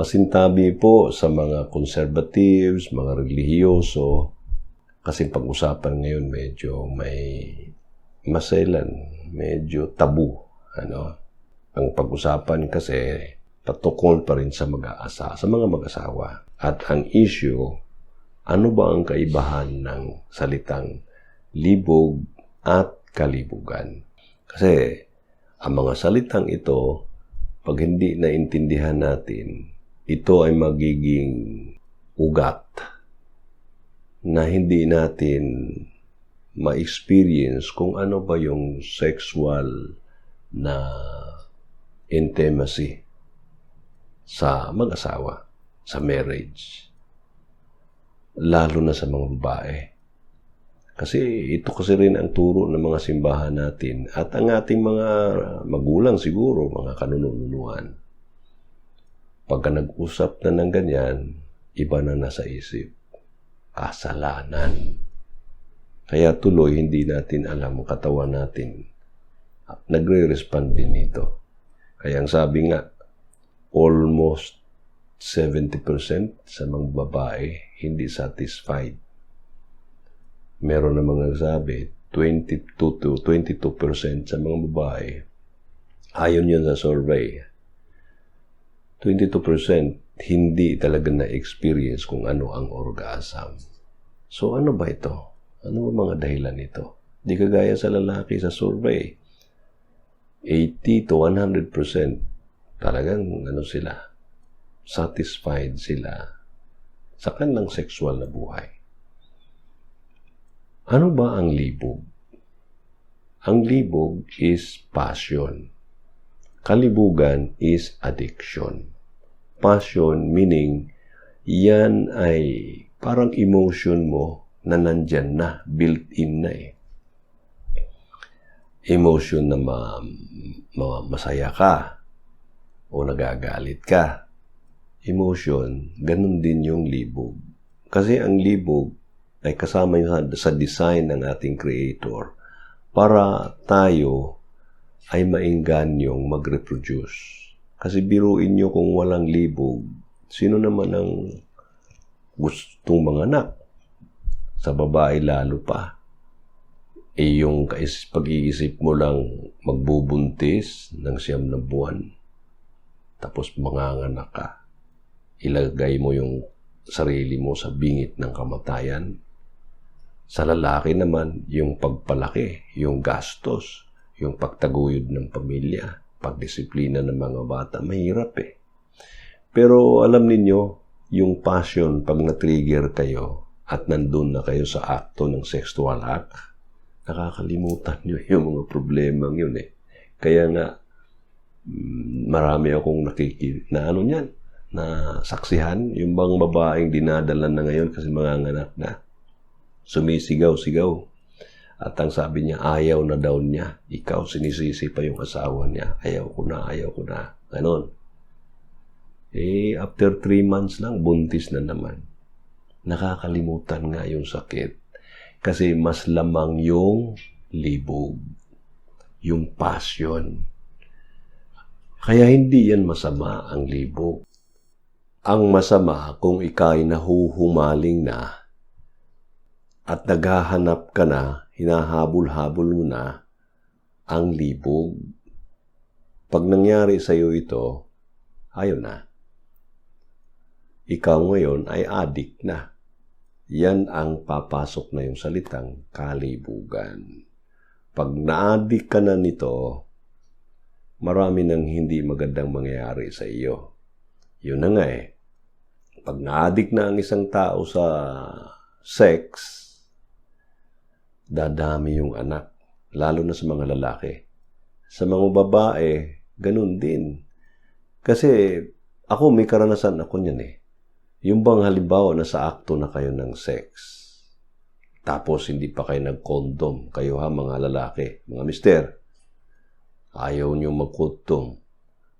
Pasintabi po sa mga conservatives, mga relihiyoso, kasi pag-usapan ngayon medyo may maselan, medyo tabu. Ano? Ang pag-usapan kasi patukol pa rin sa mag-aasa, sa mga mag-asawa. At ang issue, ano ba ang kaibahan ng salitang libog at kalibugan? Kasi ang mga salitang ito, pag hindi naintindihan natin, ito ay magiging ugat na hindi natin ma-experience kung ano ba yung sexual na intimacy sa mag-asawa, sa marriage. Lalo na sa mga babae. Kasi ito kasi rin ang turo ng mga simbahan natin at ang ating mga magulang siguro, mga kanununuan Pagka nag-usap na ng ganyan, iba na nasa isip. Kasalanan. Kaya tuloy, hindi natin alam ang katawan natin. Nagre-respond din ito. Kaya ang sabi nga, almost 70% sa mga babae hindi satisfied. Meron namang nagsabi, 22 to 22% sa mga babae. Ayon yun sa survey, 22% hindi talaga na-experience kung ano ang orgasm. So ano ba ito? Ano ba mga dahilan nito? Di kagaya sa lalaki sa survey. 80 to 100% talagang ano sila, satisfied sila sa kanilang sexual na buhay. Ano ba ang libog? Ang libog is passion. Kalibugan is addiction. Passion meaning yan ay parang emotion mo na nandyan na, built-in na eh. Emotion na ma, ma, masaya ka o nagagalit ka. Emotion, ganun din yung libog. Kasi ang libog ay kasama sa design ng ating creator para tayo ay mainganyong mag-reproduce. Kasi biruin nyo kung walang libog, sino naman ang gustong mga anak? Sa babae lalo pa. E yung pag-iisip mo lang magbubuntis ng siyam na buwan, tapos manganganak ka, ilagay mo yung sarili mo sa bingit ng kamatayan. Sa lalaki naman, yung pagpalaki, yung gastos, yung pagtaguyod ng pamilya, pagdisiplina ng mga bata, mahirap eh. Pero alam ninyo, yung passion, pag na-trigger kayo at nandun na kayo sa akto ng sexual act, nakakalimutan nyo yung mga problema yun eh. Kaya nga, mm, marami akong nakikita na ano niyan, na saksihan, yung bang babaeng dinadala na ngayon kasi mga anak na, sumisigaw-sigaw, at ang sabi niya, ayaw na daw niya. Ikaw, sinisisi pa yung asawa niya. Ayaw ko na, ayaw ko na. Ganon. Eh, after three months lang, buntis na naman. Nakakalimutan nga yung sakit. Kasi mas lamang yung libog. Yung passion. Kaya hindi yan masama ang libog. Ang masama kung ikay nahuhumaling na at naghahanap ka na hinahabol-habol mo na ang libog. Pag nangyari sa iyo ito, ayaw na. Ikaw ngayon ay adik na. Yan ang papasok na yung salitang kalibugan. Pag naadik ka na nito, marami nang hindi magandang mangyayari sa iyo. Yun na nga eh. Pag naadik na ang isang tao sa sex, dadami yung anak, lalo na sa mga lalaki. Sa mga babae, ganun din. Kasi ako may karanasan ako niyan eh. Yung bang halimbawa na sa akto na kayo ng sex, tapos hindi pa kayo nag-condom, kayo ha mga lalaki, mga mister, ayaw nyo magkutong.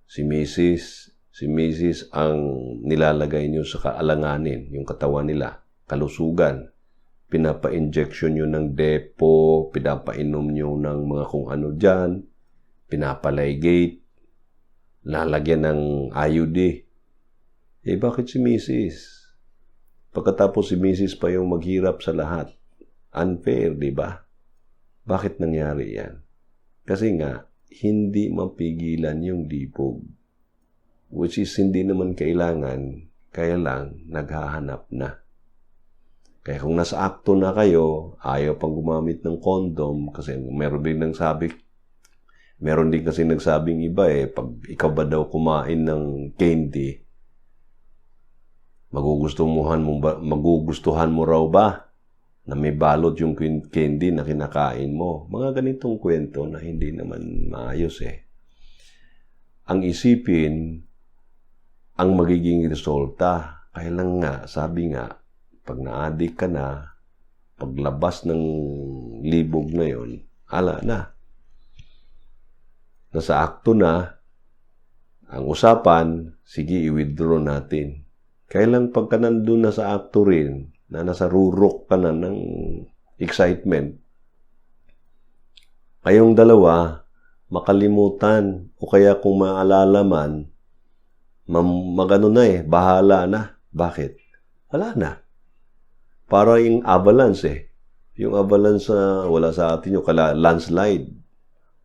Si Mrs. Si Mrs. ang nilalagay nyo sa kaalanganin, yung katawan nila, kalusugan, pinapa-injection nyo ng depo, pinapainom nyo ng mga kung ano dyan, pinapaligate, lalagyan ng IUD. Eh, bakit si Mrs.? Pagkatapos si Mrs. pa yung maghirap sa lahat. Unfair, di ba? Bakit nangyari yan? Kasi nga, hindi mapigilan yung libog. Which is hindi naman kailangan, kaya lang naghahanap na. Kaya kung nasa akto na kayo, ayaw pang gumamit ng condom kasi meron din nang sabi, meron din kasi nagsabing iba eh, pag ikaw ba daw kumain ng candy, magugustuhan mo ba, magugustuhan mo raw ba na may balot yung candy na kinakain mo? Mga ganitong kwento na hindi naman maayos eh. Ang isipin, ang magiging resulta, kaya lang nga, sabi nga, pag na-addict ka na, paglabas ng libog na yon, ala na. Nasa akto na, ang usapan, sige, i-withdraw natin. Kailan pagka nandun na sa akto rin, na nasa rurok ka na ng excitement, kayong dalawa, makalimutan, o kaya kung maalala man, magano na eh, bahala na. Bakit? Wala na. Para yung avalanche eh. Yung avalanche na wala sa atin yung kala landslide.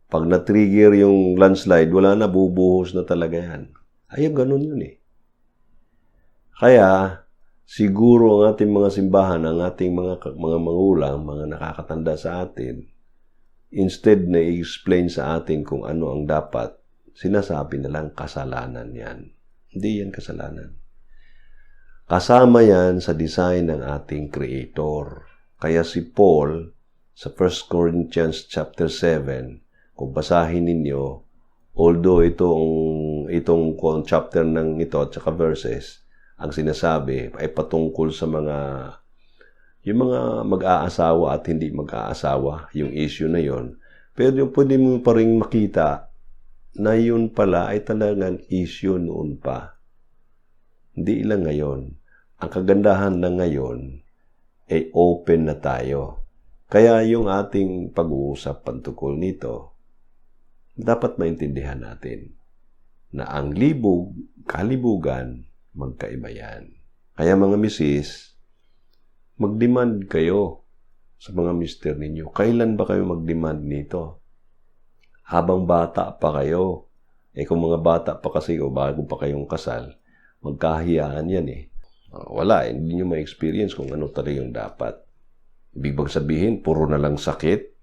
Pag na-trigger yung landslide, wala na, bubuhos na talaga yan. Ay, ganun yun eh. Kaya, siguro ang ating mga simbahan, ang ating mga, mga mangulang, mga nakakatanda sa atin, instead na i-explain sa atin kung ano ang dapat, sinasabi na lang kasalanan yan. Hindi yan kasalanan. Kasama yan sa design ng ating Creator. Kaya si Paul, sa 1 Corinthians chapter 7, kung basahin ninyo, although itong, itong chapter ng ito at saka verses, ang sinasabi ay patungkol sa mga yung mga mag-aasawa at hindi mag-aasawa, yung issue na yon. Pero yung pwede mo pa rin makita na yun pala ay talagang issue noon pa. Hindi lang ngayon. Ang kagandahan na ngayon ay open na tayo. Kaya yung ating pag-uusap pantukol nito, dapat maintindihan natin na ang libog, kalibugan, magkaiba yan. Kaya mga misis, mag-demand kayo sa mga mister ninyo. Kailan ba kayo mag-demand nito? Habang bata pa kayo. Eh kung mga bata pa kasi o bago pa kayong kasal, magkahiyaan yan eh. Uh, wala, eh, hindi nyo ma-experience kung ano talaga yung dapat. Ibig bang sabihin, puro na lang sakit,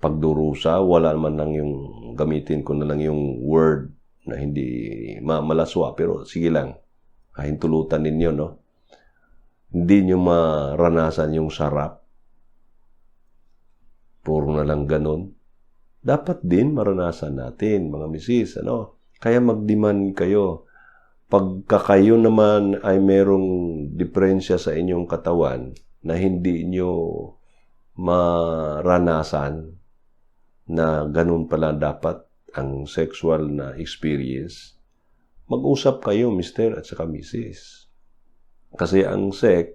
pagdurusa, wala naman lang yung gamitin ko na lang yung word na hindi ma malaswa, pero sige lang, kahintulutan ninyo, no? Hindi nyo maranasan yung sarap. Puro na lang ganun. Dapat din maranasan natin, mga misis, ano? Kaya mag-demand kayo Pagka kayo naman ay merong diferensya sa inyong katawan na hindi nyo maranasan na ganun pala dapat ang sexual na experience, mag-usap kayo, mister at saka misis. Kasi ang sex,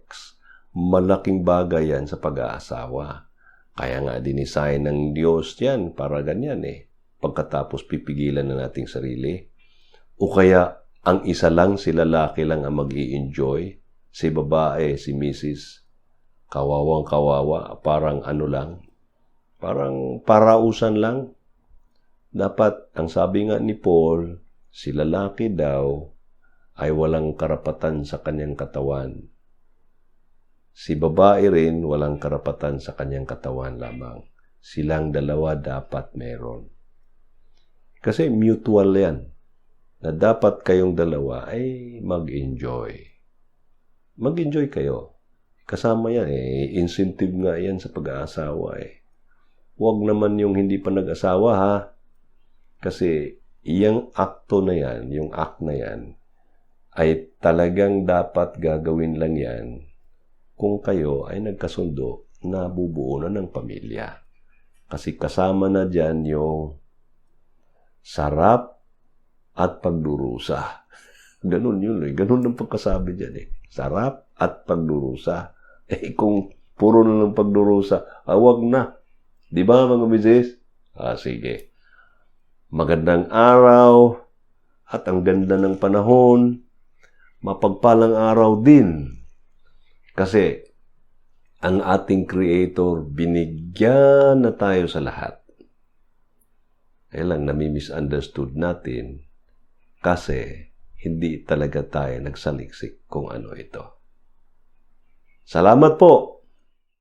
malaking bagay yan sa pag-aasawa. Kaya nga dinisign ng Diyos yan para ganyan eh. Pagkatapos pipigilan na nating sarili. O kaya ang isa lang, si lalaki lang ang mag enjoy Si babae, si Mrs. Kawawang kawawa, parang ano lang. Parang parausan lang. Dapat, ang sabi nga ni Paul, si lalaki daw ay walang karapatan sa kanyang katawan. Si babae rin walang karapatan sa kanyang katawan lamang. Silang dalawa dapat meron. Kasi mutual yan na dapat kayong dalawa ay mag-enjoy. Mag-enjoy kayo. Kasama yan eh. Incentive nga yan sa pag-aasawa eh. Huwag naman yung hindi pa nag-asawa ha. Kasi iyang akto na yan, yung act na yan, ay talagang dapat gagawin lang yan kung kayo ay nagkasundo na bubuo na ng pamilya. Kasi kasama na dyan yung sarap at pagdurusa. Ganun yun eh. Ganun ang pagkasabi dyan eh. Sarap at pagdurusa. Eh kung puro na ng pagdurusa, awag na. Di ba mga misis? Ah, sige. Magandang araw at ang ganda ng panahon. mapagpalang araw din. Kasi ang ating Creator, binigyan na tayo sa lahat. Kaya lang, nami-misunderstood natin kasi hindi talaga tayo nagsaliksik kung ano ito. Salamat po